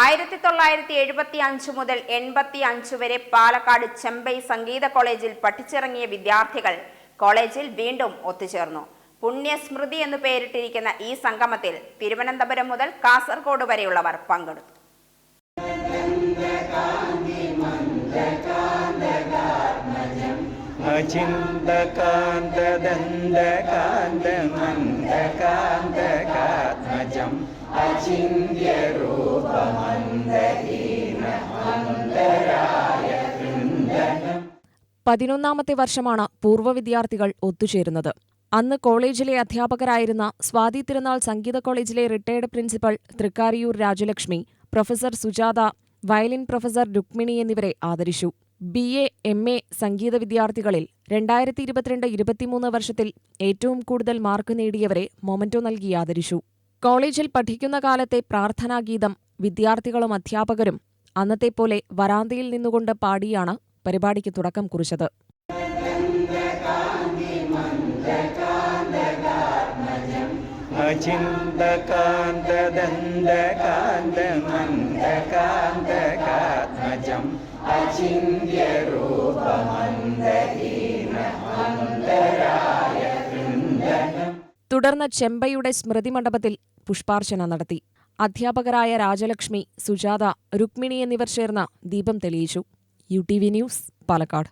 ആയിരത്തി തൊള്ളായിരത്തി എഴുപത്തി അഞ്ച് മുതൽ എൺപത്തി അഞ്ച് വരെ പാലക്കാട് ചെമ്പൈ സംഗീത കോളേജിൽ പഠിച്ചിറങ്ങിയ വിദ്യാർത്ഥികൾ കോളേജിൽ വീണ്ടും ഒത്തുചേർന്നു. പുണ്യസ്മൃതി എന്ന് പേരിട്ടിരിക്കുന്ന ഈ സംഗമത്തിൽ തിരുവനന്തപുരം മുതൽ കാസർഗോഡ് വരെയുള്ളവർ പങ്കെടുത്തു. പതിനൊന്നാമത്തെ വർഷമാണ് പൂർവ വിദ്യാർത്ഥികൾ ഒത്തുചേരുന്നത്. അന്ന് കോളേജിലെ അധ്യാപകരായിരുന്ന സ്വാതി തിരുനാൾ സംഗീത കോളേജിലെ retired principal Thrikkariyoor Rajalakshmi professor Sujatha violin professor Rukmini എന്നിവരെ ആദരിച്ചു. ബി എ എം എ സംഗീത വിദ്യാർത്ഥികളിൽ രണ്ടായിരത്തി ഇരുപത്തിരണ്ട് ഇരുപത്തിമൂന്ന് വർഷത്തിൽ ഏറ്റവും കൂടുതൽ മാർക്ക് നേടിയവരെ മൊമന്റോ നൽകി ആദരിച്ചു. കോളേജിൽ പഠിക്കുന്ന കാലത്തെ പ്രാർത്ഥനാഗീതം വിദ്യാർത്ഥികളും അധ്യാപകരും അന്നത്തെ പോലെ വരാന്തയിൽ നിന്നുകൊണ്ട് പാടിയാണ് പരിപാടിക്ക് തുടക്കം കുറിച്ചത്. തുടർന്ന് ചെമ്പയുടെ സ്മൃതി മണ്ഡപത്തിൽ പുഷ്പാർച്ചന നടത്തി. അധ്യാപകരായ രാജലക്ഷ്മി സുജാത രുക്മിണി എന്നിവർ ചേർന്ന് ദീപം തെളിയിച്ചു. U T V news Palakkad.